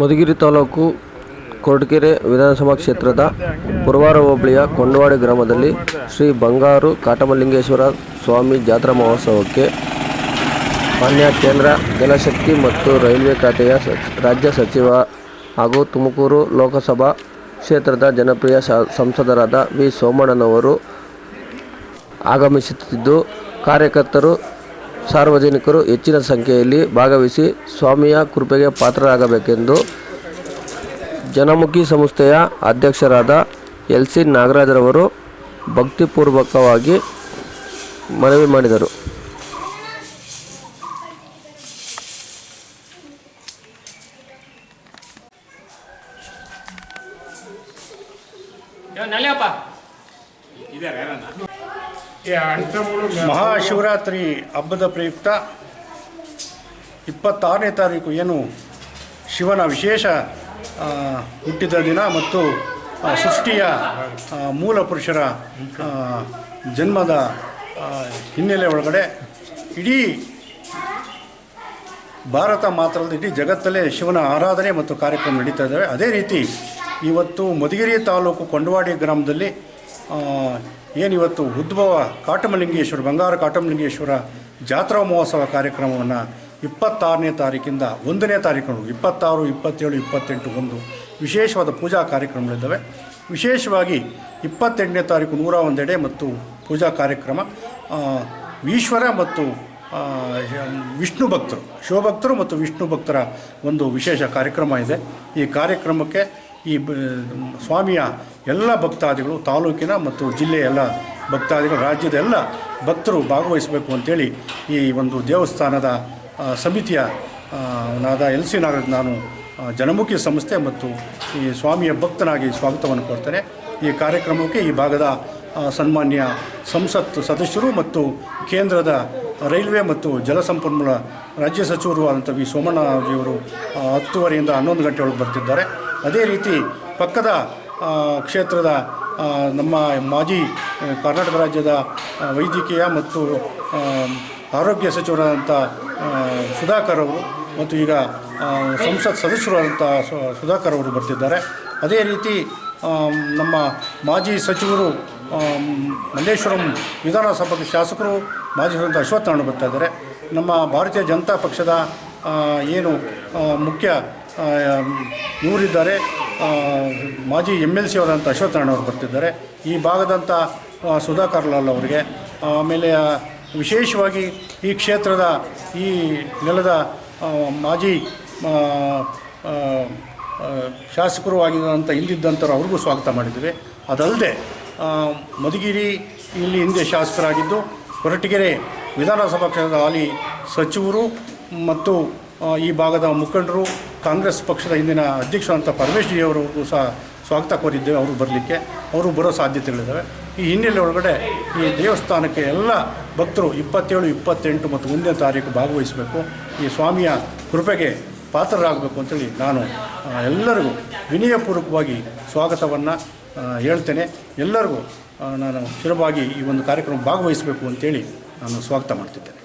ಮಧುಗಿರಿ ತಾಲೂಕು ಕೊರಟಗೆರೆ ವಿಧಾನಸಭಾ ಕ್ಷೇತ್ರದ ಪುರವಾರ ಹೋಬಳಿಯ ಕೊಂಡವಾಡಿ ಗ್ರಾಮದಲ್ಲಿ ಶ್ರೀ ಬಂಗಾರು ಕಾಟಮಲಿಂಗೇಶ್ವರ ಸ್ವಾಮಿ ಜಾತ್ರಾ ಮಹೋತ್ಸವಕ್ಕೆ ಮಾನ್ಯ ಕೇಂದ್ರ ಜಲಶಕ್ತಿ ಮತ್ತು ರೈಲ್ವೆ ಖಾತೆಯ ರಾಜ್ಯ ಸಚಿವ ಹಾಗೂ ತುಮಕೂರು ಲೋಕಸಭಾ ಕ್ಷೇತ್ರದ ಜನಪ್ರಿಯ ಸಂಸದರಾದ ವಿ ಸೋಮಣ್ಣನವರು ಆಗಮಿಸುತ್ತಿದ್ದು, ಕಾರ್ಯಕರ್ತರು ಸಾರ್ವಜನಿಕರು ಹೆಚ್ಚಿನ ಸಂಖ್ಯೆಯಲ್ಲಿ ಭಾಗವಹಿಸಿ ಸ್ವಾಮಿಯ ಕೃಪೆಗೆ ಪಾತ್ರರಾಗಬೇಕೆಂದು ಜನಮುಖಿ ಸಂಸ್ಥೆಯ ಅಧ್ಯಕ್ಷರಾದ ಎಲ್ ಸಿ ನಾಗರಾಜರವರು ಭಕ್ತಿಪೂರ್ವಕವಾಗಿ ಮನವಿ ಮಾಡಿದರು. ನಲಿಯಪ್ಪ ಮಹಾಶಿವರಾತ್ರಿ ಹಬ್ಬದ ಪ್ರಯುಕ್ತ ಇಪ್ಪತ್ತಾರನೇ ತಾರೀಕು ಏನು ಶಿವನ ವಿಶೇಷ ಹುಟ್ಟಿದ ದಿನ ಮತ್ತು ಸೃಷ್ಟಿಯ ಮೂಲ ಪುರುಷರ ಜನ್ಮದ ಹಿನ್ನೆಲೆ ಒಳಗಡೆ ಇಡೀ ಭಾರತ ಮಾತ್ರ ಅಲ್ಲದೆ ಇಡೀ ಜಗತ್ತಲ್ಲೇ ಶಿವನ ಆರಾಧನೆ ಮತ್ತು ಕಾರ್ಯಕ್ರಮ ನಡೀತಾ ಇದ್ದಾವೆ. ಅದೇ ರೀತಿ ಇವತ್ತು ಮಧುಗಿರಿ ತಾಲೂಕು ಕೊಂಡವಾಡಿ ಗ್ರಾಮದಲ್ಲಿ ಏನಿವತ್ತು ಉದ್ಭವ ಕಾಟಮಲಿಂಗೇಶ್ವರ, ಬಂಗಾರ ಕಾಟಮಲಿಂಗೇಶ್ವರ ಜಾತ್ರಾ ಮಹೋತ್ಸವ ಕಾರ್ಯಕ್ರಮವನ್ನು ಇಪ್ಪತ್ತಾರನೇ ತಾರೀಕಿಂದ ಒಂದನೇ ತಾರೀಕು ಇಪ್ಪತ್ತಾರು, ಇಪ್ಪತ್ತೇಳು, ಇಪ್ಪತ್ತೆಂಟು ಒಂದು ವಿಶೇಷವಾದ ಪೂಜಾ ಕಾರ್ಯಕ್ರಮಗಳಿದ್ದಾವೆ. ವಿಶೇಷವಾಗಿ ಇಪ್ಪತ್ತೆಂಟನೇ ತಾರೀಕು ನೂರ ಒಂದೆಡೆ ಮತ್ತು ಪೂಜಾ ಕಾರ್ಯಕ್ರಮ. ಈಶ್ವರ ಮತ್ತು ವಿಷ್ಣು ಭಕ್ತರು, ಶಿವಭಕ್ತರು ಮತ್ತು ವಿಷ್ಣು ಭಕ್ತರ ಒಂದು ವಿಶೇಷ ಕಾರ್ಯಕ್ರಮ ಇದೆ. ಈ ಕಾರ್ಯಕ್ರಮಕ್ಕೆ ಈ ಸ್ವಾಮಿಯ ಎಲ್ಲ ಭಕ್ತಾದಿಗಳು, ತಾಲೂಕಿನ ಮತ್ತು ಜಿಲ್ಲೆಯ ಎಲ್ಲ ಭಕ್ತಾದಿಗಳು, ರಾಜ್ಯದ ಎಲ್ಲ ಭಕ್ತರು ಭಾಗವಹಿಸಬೇಕು ಅಂತೇಳಿ ಈ ಒಂದು ದೇವಸ್ಥಾನದ ಸಮಿತಿಯ ನಾದ ಎಲ್ ಸಿ ನಾಗರಾಜ್ ನಾನು ಜನಮುಖಿ ಸಂಸ್ಥೆ ಮತ್ತು ಈ ಸ್ವಾಮಿಯ ಭಕ್ತನಾಗಿ ಸ್ವಾಗತವನ್ನು ಕೊಡ್ತೇನೆ. ಈ ಕಾರ್ಯಕ್ರಮಕ್ಕೆ ಈ ಭಾಗದ ಸನ್ಮಾನ್ಯ ಸಂಸತ್ ಸದಸ್ಯರು ಮತ್ತು ಕೇಂದ್ರದ ರೈಲ್ವೆ ಮತ್ತು ಜಲಸಂಪನ್ಮೂಲ ರಾಜ್ಯ ಸಚಿವರು ಆದಂಥ ವಿ ಸೋಮಣ್ಣಜಿಯವರು ಹತ್ತುವರೆಯಿಂದ ಹನ್ನೊಂದು ಗಂಟೆ ಒಳಗೆ ಬರ್ತಿದ್ದಾರೆ. ಅದೇ ರೀತಿ ಪಕ್ಕದ ಕ್ಷೇತ್ರದ ನಮ್ಮ ಮಾಜಿ ಕರ್ನಾಟಕ ರಾಜ್ಯದ ವೈದ್ಯಕೀಯ ಮತ್ತು ಆರೋಗ್ಯ ಸಚಿವರಾದಂಥ ಸುಧಾಕರ್ ಅವರು ಮತ್ತು ಈಗ ಸಂಸತ್ ಸದಸ್ಯರಾದಂಥ ಸುಧಾಕರ್ ಅವರು ಬರ್ತಿದ್ದಾರೆ. ಅದೇ ರೀತಿ ನಮ್ಮ ಮಾಜಿ ಸಚಿವರು ಮಲ್ಲೇಶ್ವರಂ ವಿಧಾನಸಭಾ ಶಾಸಕರು, ಮಾಜಿ ಅಶ್ವತ್ಥನಾರಾಯಣ ಬರ್ತಾ ಇದ್ದಾರೆ. ನಮ್ಮ ಭಾರತೀಯ ಜನತಾ ಪಕ್ಷದ ಏನು ಮುಖ್ಯ ಇವರಿದ್ದಾರೆ. ಮಾಜಿ ಎಂ ಎಲ್ ಸಿ ಅವರಂಥ ಅಶ್ವತ್ಥನಾರಾಯಣ ಅವರು ಬರ್ತಿದ್ದಾರೆ. ಈ ಭಾಗದಂಥ ಸುಧಾಕರ್ ಲಾಲ್ ಅವರಿಗೆ. ಆಮೇಲೆ ವಿಶೇಷವಾಗಿ ಈ ಕ್ಷೇತ್ರದ ಈ ನೆಲದ ಮಾಜಿ ಶಾಸಕರು ಆಗಿರುವಂಥ ಹಿಂದಿದ್ದಂಥವ್ರು ಅವ್ರಿಗೂ ಸ್ವಾಗತ ಮಾಡಿದ್ದೀವಿ. ಅದಲ್ಲದೆ ಮಧುಗಿರಿ ಇಲ್ಲಿ ಹಿಂದೆ ಶಾಸಕರಾಗಿದ್ದು, ಕೊರಟಗೆರೆ ವಿಧಾನಸಭಾ ಕ್ಷೇತ್ರದ ಹಾಲಿ ಸಚಿವರು ಮತ್ತು ಈ ಭಾಗದ ಮುಖಂಡರು ಕಾಂಗ್ರೆಸ್ ಪಕ್ಷದ ಹಿಂದಿನ ಅಧ್ಯಕ್ಷರಂಥ ಪರಮೇಶ್ ಜಿ ಅವರಿಗೂ ಸಹ ಸ್ವಾಗತ ಕೋರಿದ್ದೇವೆ ಅವರು ಬರಲಿಕ್ಕೆ. ಅವರು ಬರೋ ಸಾಧ್ಯತೆಗಳಿದ್ದಾವೆ ಈ ಹಿನ್ನೆಲೆ ಒಳಗಡೆ ಈ ದೇವಸ್ಥಾನಕ್ಕೆ ಎಲ್ಲ ಭಕ್ತರು ಇಪ್ಪತ್ತೇಳು, ಇಪ್ಪತ್ತೆಂಟು ಮತ್ತು ಮುಂದಿನ ತಾರೀಕು ಭಾಗವಹಿಸಬೇಕು. ಈ ಸ್ವಾಮಿಯ ಕೃಪೆಗೆ ಪಾತ್ರರಾಗಬೇಕು ಅಂತೇಳಿ ನಾನು ಎಲ್ಲರಿಗೂ ವಿನಯಪೂರ್ವಕವಾಗಿ ಸ್ವಾಗತವನ್ನು ಹೇಳ್ತೇನೆ. ಎಲ್ಲರಿಗೂ ನಾನು ಸ್ಥಿರವಾಗಿ ಈ ಒಂದು ಕಾರ್ಯಕ್ರಮ ಭಾಗವಹಿಸಬೇಕು ಅಂತೇಳಿ ನಾನು ಸ್ವಾಗತ ಮಾಡ್ತಿದ್ದೇನೆ.